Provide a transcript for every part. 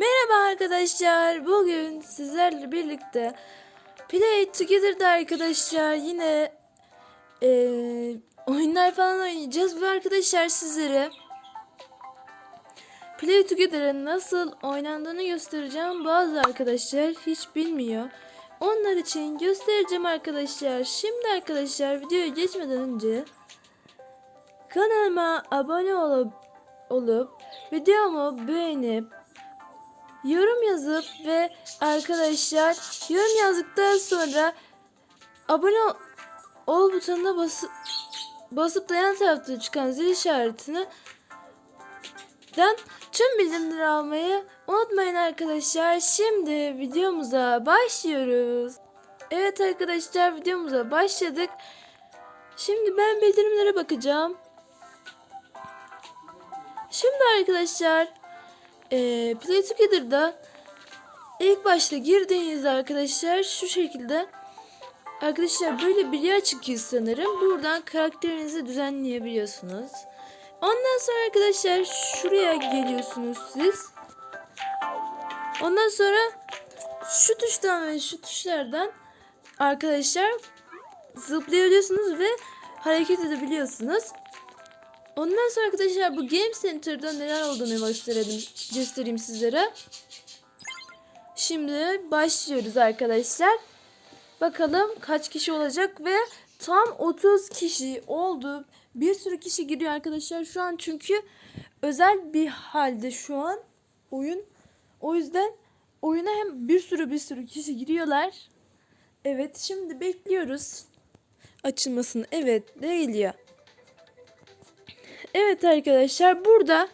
Merhaba arkadaşlar. Bugün sizlerle birlikte Play Together'da arkadaşlar yine eee, oyunlar falan oynayacağız ve arkadaşlar sizlere Play Together'ın nasıl oynandığını göstereceğim. Bazı arkadaşlar hiç bilmiyor. Onlar için göstereceğim arkadaşlar. Şimdi arkadaşlar videoya geçmeden önce kanalıma abone olup olup videomu beğenip yorum yazıp ve arkadaşlar yorum yazdıktan sonra abone ol, butonuna basıp basıp da yan tarafta çıkan zil işaretini den tüm bildirimleri almayı unutmayın arkadaşlar. Şimdi videomuza başlıyoruz. Evet arkadaşlar videomuza başladık. Şimdi ben bildirimlere bakacağım. Şimdi arkadaşlar eee Play Together'da ilk başta girdiğinizde arkadaşlar şu şekilde arkadaşlar böyle bir yer çıkıyor sanırım. Buradan karakterinizi düzenleyebiliyorsunuz. Ondan sonra arkadaşlar şuraya geliyorsunuz siz. Ondan sonra şu tuştan ve şu tuşlardan arkadaşlar zıplayabiliyorsunuz ve hareket edebiliyorsunuz. Ondan sonra arkadaşlar bu Game Center'da neler olduğunu gösterelim, göstereyim sizlere. Şimdi başlıyoruz arkadaşlar. Bakalım kaç kişi olacak ve tam 30 kişi oldu. Bir sürü kişi giriyor arkadaşlar şu an çünkü özel bir halde şu an oyun. O yüzden oyuna hem bir sürü bir sürü kişi giriyorlar. Evet şimdi bekliyoruz açılmasını. Evet ne geliyor? Evet arkadaşlar burada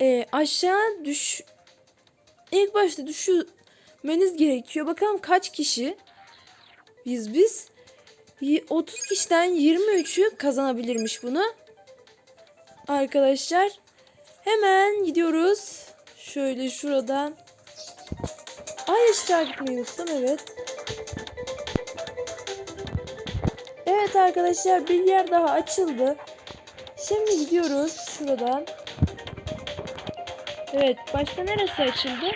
e, aşağı düş ilk başta düşürmeniz gerekiyor. Bakalım kaç kişi biz biz Y- 30 kişiden 23'ü kazanabilirmiş bunu. Arkadaşlar hemen gidiyoruz. Şöyle şuradan. Ay aşağı gitmeyi unuttum evet. Evet arkadaşlar bir yer daha açıldı. Şimdi gidiyoruz şuradan. Evet başka neresi açıldı?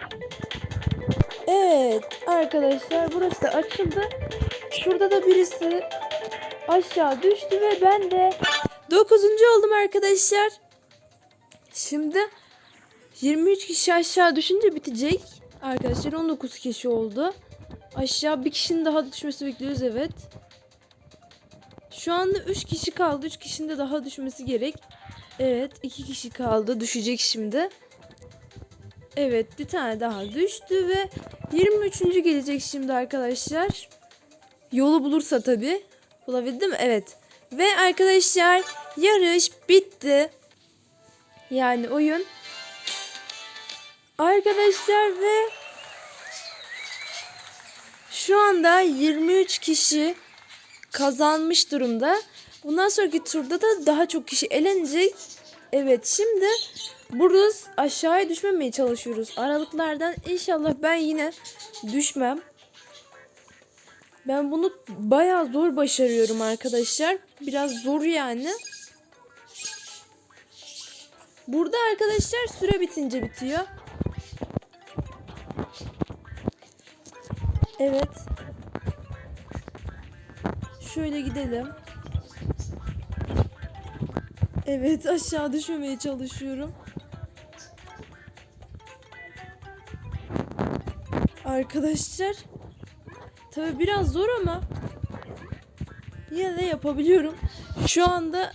Evet arkadaşlar burası da açıldı. Şurada da birisi aşağı düştü ve ben de 9. oldum arkadaşlar. Şimdi 23 kişi aşağı düşünce bitecek. Arkadaşlar 19 kişi oldu. Aşağı bir kişinin daha düşmesi bekliyoruz evet. Şu anda 3 kişi kaldı. 3 kişinin de daha düşmesi gerek. Evet 2 kişi kaldı. Düşecek şimdi. Evet bir tane daha düştü ve 23. gelecek şimdi arkadaşlar. Yolu bulursa tabi. Bulabildi mi? Evet. Ve arkadaşlar yarış bitti. Yani oyun. Arkadaşlar ve şu anda 23 kişi kazanmış durumda. Bundan sonraki turda da daha çok kişi elenecek. Evet şimdi buruz aşağıya düşmemeye çalışıyoruz. Aralıklardan inşallah ben yine düşmem. Ben bunu bayağı zor başarıyorum arkadaşlar. Biraz zor yani. Burada arkadaşlar süre bitince bitiyor. Evet. Şöyle gidelim. Evet aşağı düşmemeye çalışıyorum. Arkadaşlar Tabi biraz zor ama yine de yapabiliyorum. Şu anda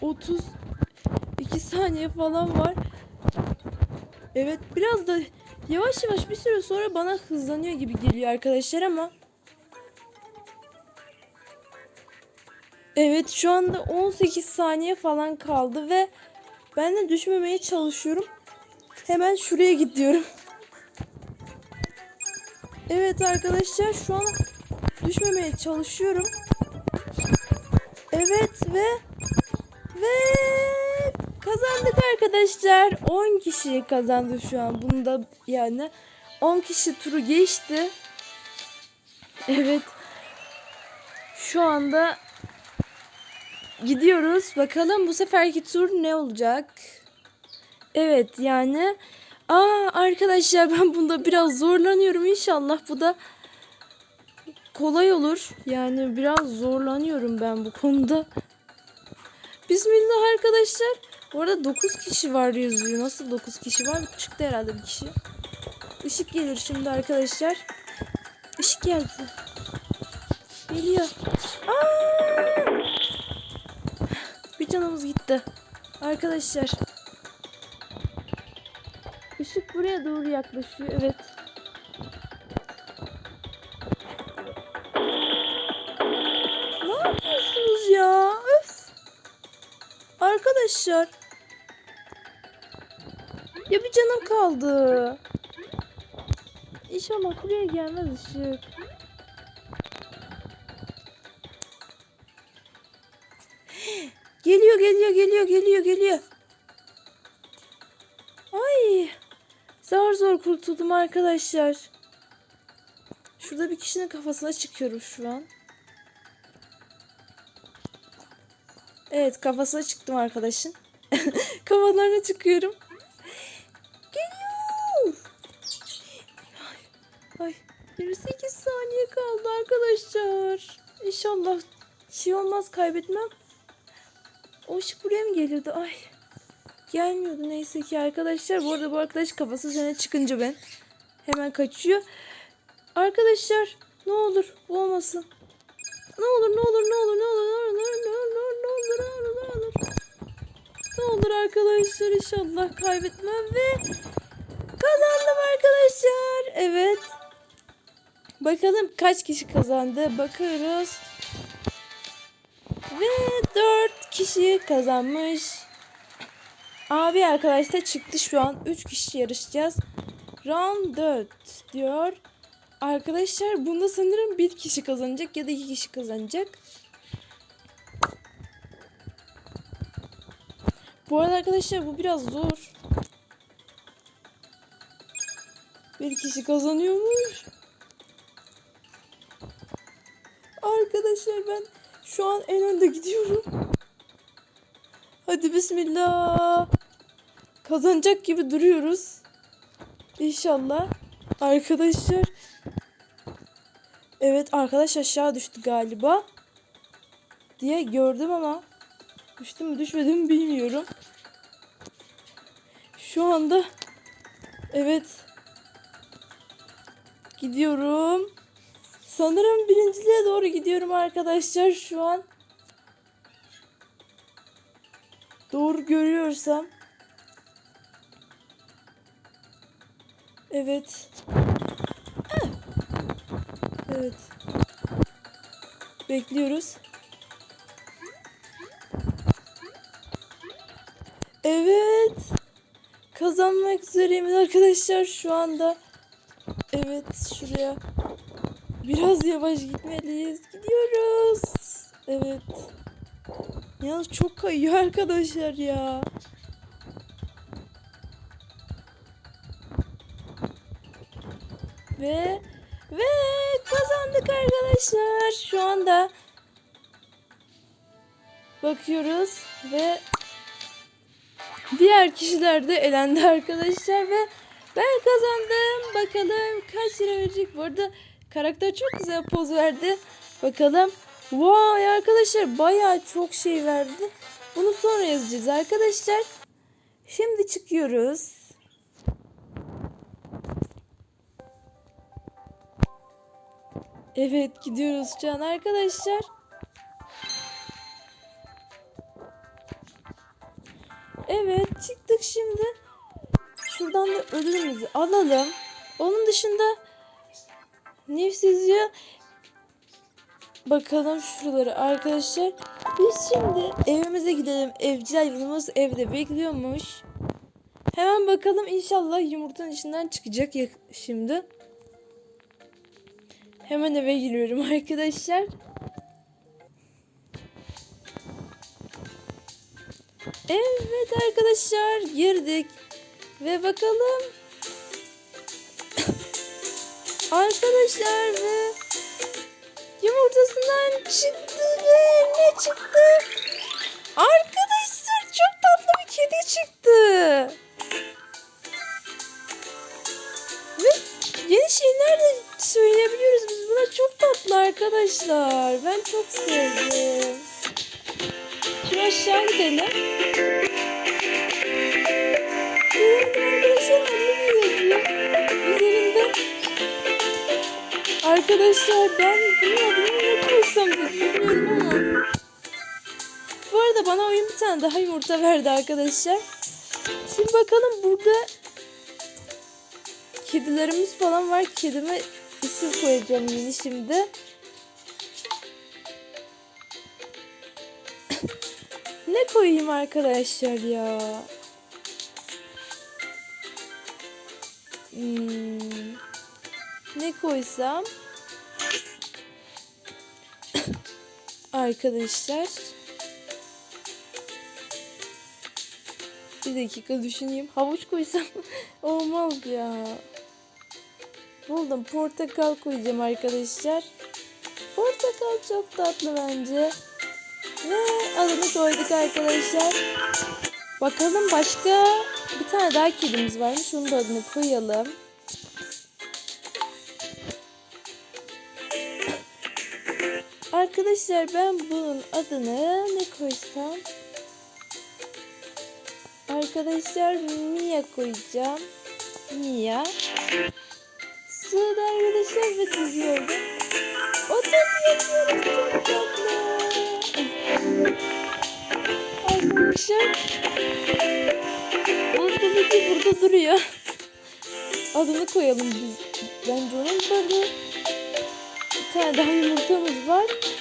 32 saniye falan var. Evet biraz da yavaş yavaş bir süre sonra bana hızlanıyor gibi geliyor arkadaşlar ama Evet şu anda 18 saniye falan kaldı ve ben de düşmemeye çalışıyorum. Hemen şuraya gidiyorum. Evet arkadaşlar şu an düşmemeye çalışıyorum. Evet ve ve kazandık arkadaşlar. 10 kişi kazandı şu an. Bunu da yani 10 kişi turu geçti. Evet. Şu anda gidiyoruz. Bakalım bu seferki tur ne olacak? Evet yani Aa arkadaşlar ben bunda biraz zorlanıyorum. İnşallah bu da kolay olur. Yani biraz zorlanıyorum ben bu konuda. Bismillah arkadaşlar. Bu arada 9 kişi var yazıyor. Nasıl 9 kişi var? Çıktı herhalde bir kişi. Işık gelir şimdi arkadaşlar. Işık geldi. Geliyor. Aa! Canımız gitti. Arkadaşlar. Işık buraya doğru yaklaşıyor. Evet. Ne yapıyorsunuz ya? Öf. Arkadaşlar. Ya bir canım kaldı. İnşallah buraya gelmez ışık. Kurtuldum arkadaşlar. Şurada bir kişinin kafasına çıkıyorum şu an. Evet kafasına çıktım arkadaşın. Kafalarına çıkıyorum. Geliyor. Ay, ay 28 saniye kaldı arkadaşlar. İnşallah şey olmaz kaybetmem. O ışık buraya mı geliyordu? Ay. Gelmiyordu neyse ki arkadaşlar. Bu arada bu arkadaş kafası üzerine çıkınca ben hemen kaçıyor. Arkadaşlar ne olur bu olmasın. Ne olur ne olur ne olur ne olur ne olur ne olur ne olur ne olur ne olur ne olur ne olur arkadaşlar inşallah kaybetmem ve kazandım arkadaşlar. Evet. Bakalım kaç kişi kazandı bakıyoruz. Ve 4 kişi kazanmış. Abi arkadaş da çıktı şu an. 3 kişi yarışacağız. Round 4 diyor. Arkadaşlar bunda sanırım bir kişi kazanacak ya da iki kişi kazanacak. Bu arada arkadaşlar bu biraz zor. Bir kişi kazanıyormuş. Arkadaşlar ben şu an en önde gidiyorum. Hadi bismillah. Kazanacak gibi duruyoruz. İnşallah. Arkadaşlar. Evet arkadaş aşağı düştü galiba. Diye gördüm ama düştü mü düşmedi mi bilmiyorum. Şu anda evet gidiyorum. Sanırım birinciliğe doğru gidiyorum arkadaşlar şu an. Doğru görüyorsam. Evet. Evet. Bekliyoruz. Evet. Kazanmak üzereyim arkadaşlar şu anda. Evet şuraya. Biraz yavaş gitmeliyiz. Gidiyoruz. Evet. Yalnız çok kayıyor arkadaşlar ya. Ve ve kazandık arkadaşlar. Şu anda bakıyoruz ve diğer kişiler de elendi arkadaşlar ve ben kazandım. Bakalım kaç lira verecek. Bu arada karakter çok güzel poz verdi. Bakalım. Vay arkadaşlar bayağı çok şey verdi. Bunu sonra yazacağız arkadaşlar. Şimdi çıkıyoruz. Evet gidiyoruz şu an arkadaşlar. Evet çıktık şimdi. Şuradan da ödülümüzü alalım. Onun dışında nefsizce bakalım şuraları arkadaşlar. Biz şimdi evimize gidelim. Evcil hayvanımız evde bekliyormuş. Hemen bakalım inşallah yumurtanın içinden çıkacak şimdi. Hemen eve giriyorum arkadaşlar. Evet arkadaşlar girdik. Ve bakalım. arkadaşlar ve Yumurtasından çıktı ve ne çıktı? Arkadaşlar çok tatlı bir kedi çıktı. Ve yeni şeyler de söyleyebiliyoruz biz buna. Çok tatlı arkadaşlar. Ben çok sevdim. Şu aşağı gidelim. Arkadaşlar ben bunun adını ne koysam düşünüyorum ama. Bu arada bana oyun bir tane daha yumurta verdi arkadaşlar. Şimdi bakalım burada kedilerimiz falan var. Kedime isim koyacağım yeni şimdi. ne koyayım arkadaşlar ya? Hmm, ne koysam? Arkadaşlar. Bir dakika düşüneyim. Havuç koysam olmaz ya. Buldum. Portakal koyacağım arkadaşlar. Portakal çok tatlı bence. Ve adını koyduk arkadaşlar. Bakalım başka bir tane daha kedimiz varmış. Onun da adını koyalım. Arkadaşlar ben bunun adını ne koysam? Arkadaşlar Mia koyacağım. Mia. Suda arkadaşlar ve diziyorum. O tatlı yapıyoruz. Çok tatlı. Arkadaşlar. Burada bir burada duruyor. Adını koyalım biz. Bence onun adı. Bir tane daha yumurtamız var.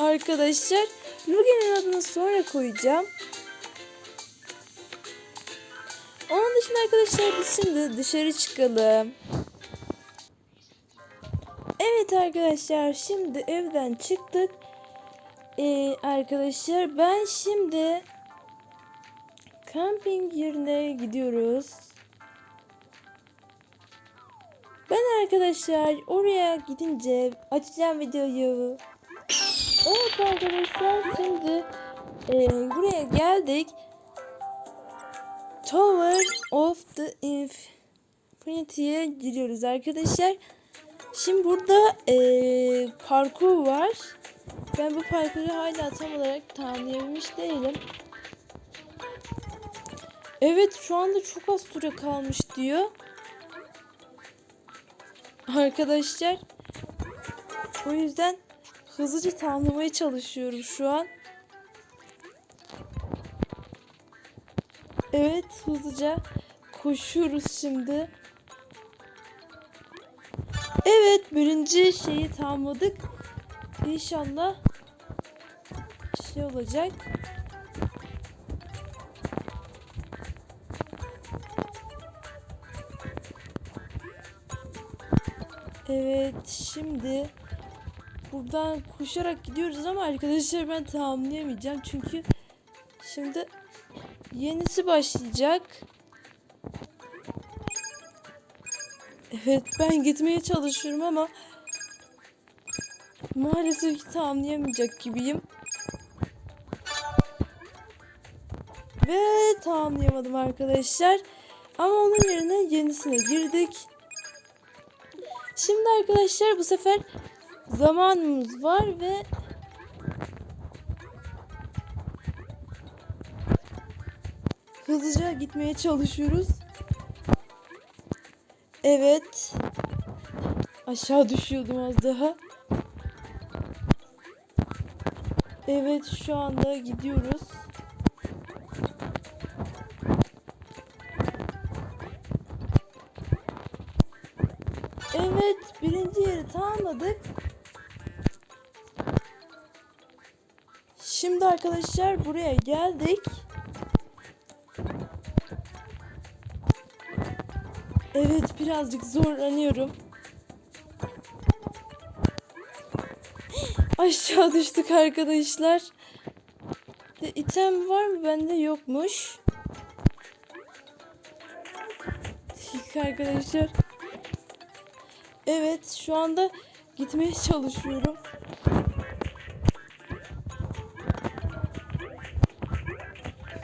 Arkadaşlar. Lugen'in adını sonra koyacağım. Onun dışında arkadaşlar biz şimdi dışarı çıkalım. Evet arkadaşlar şimdi evden çıktık. Ee, arkadaşlar ben şimdi kamping yerine gidiyoruz. Ben arkadaşlar oraya gidince açacağım videoyu. Evet arkadaşlar şimdi e, buraya geldik. Tower of the Infinity'ye giriyoruz arkadaşlar. Şimdi burada ee, parkur var. Ben bu parkuru hala tam olarak tamamlayabilmiş değilim. Evet şu anda çok az süre kalmış diyor. Arkadaşlar. O yüzden hızlıca tamamlamaya çalışıyorum şu an. Evet hızlıca koşuyoruz şimdi. Evet birinci şeyi tamamladık. İnşallah şey olacak. Evet şimdi buradan koşarak gidiyoruz ama arkadaşlar ben tamamlayamayacağım çünkü şimdi yenisi başlayacak. Evet ben gitmeye çalışıyorum ama maalesef ki tamamlayamayacak gibiyim. Ve tamamlayamadım arkadaşlar. Ama onun yerine yenisine girdik. Şimdi arkadaşlar bu sefer zamanımız var ve hızlıca gitmeye çalışıyoruz. Evet. Aşağı düşüyordum az daha. Evet şu anda gidiyoruz. Arkadaşlar buraya geldik. Evet birazcık zorlanıyorum. Aşağı düştük arkadaşlar. İtem var mı? Bende yokmuş. Arkadaşlar. Evet şu anda gitmeye çalışıyorum.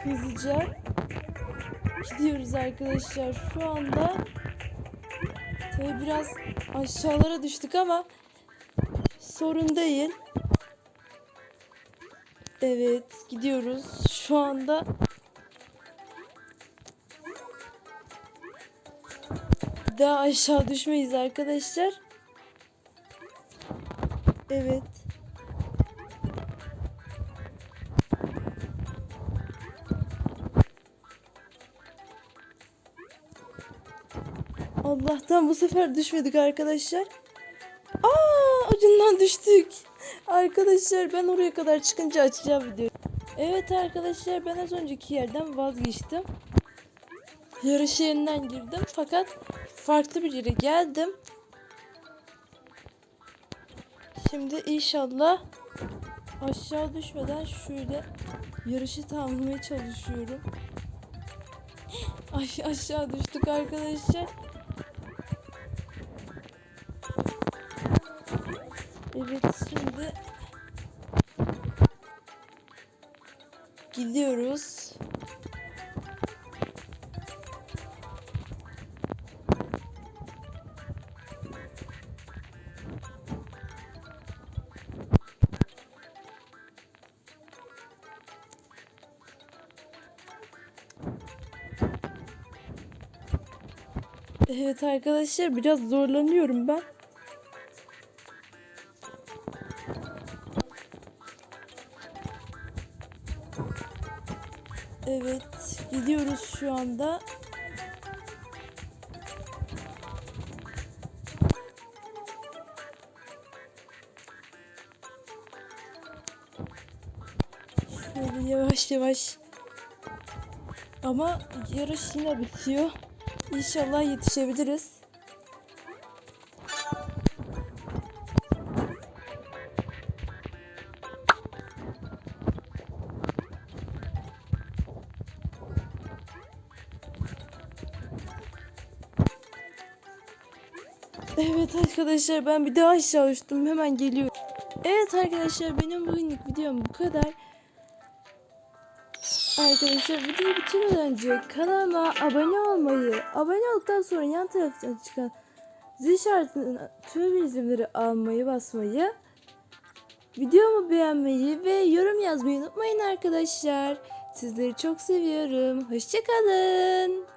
Hızlıca gidiyoruz arkadaşlar şu anda. Tabii biraz aşağılara düştük ama sorun değil. Evet gidiyoruz. Şu anda daha aşağı düşmeyiz arkadaşlar. Evet. Allah'tan bu sefer düşmedik arkadaşlar. Aa ucundan düştük. Arkadaşlar ben oraya kadar çıkınca açacağım videoyu. Evet arkadaşlar ben az önceki yerden vazgeçtim. Yarış yerinden girdim fakat farklı bir yere geldim. Şimdi inşallah aşağı düşmeden şöyle yarışı tamamlamaya çalışıyorum. Ay aşağı düştük arkadaşlar. Evet şimdi gidiyoruz. Evet arkadaşlar biraz zorlanıyorum ben. Evet gidiyoruz şu anda. Şöyle yavaş yavaş. Ama yarış yine bitiyor. İnşallah yetişebiliriz. Evet arkadaşlar ben bir daha aşağı uçtum. Hemen geliyorum. Evet arkadaşlar benim bugünlük videom bu kadar. Arkadaşlar videoyu bitirmeden önce kanalıma abone olmayı, abone olduktan sonra yan taraftan çıkan zil işaretinin tüm bildirimleri almayı basmayı, videomu beğenmeyi ve yorum yazmayı unutmayın arkadaşlar. Sizleri çok seviyorum. Hoşçakalın.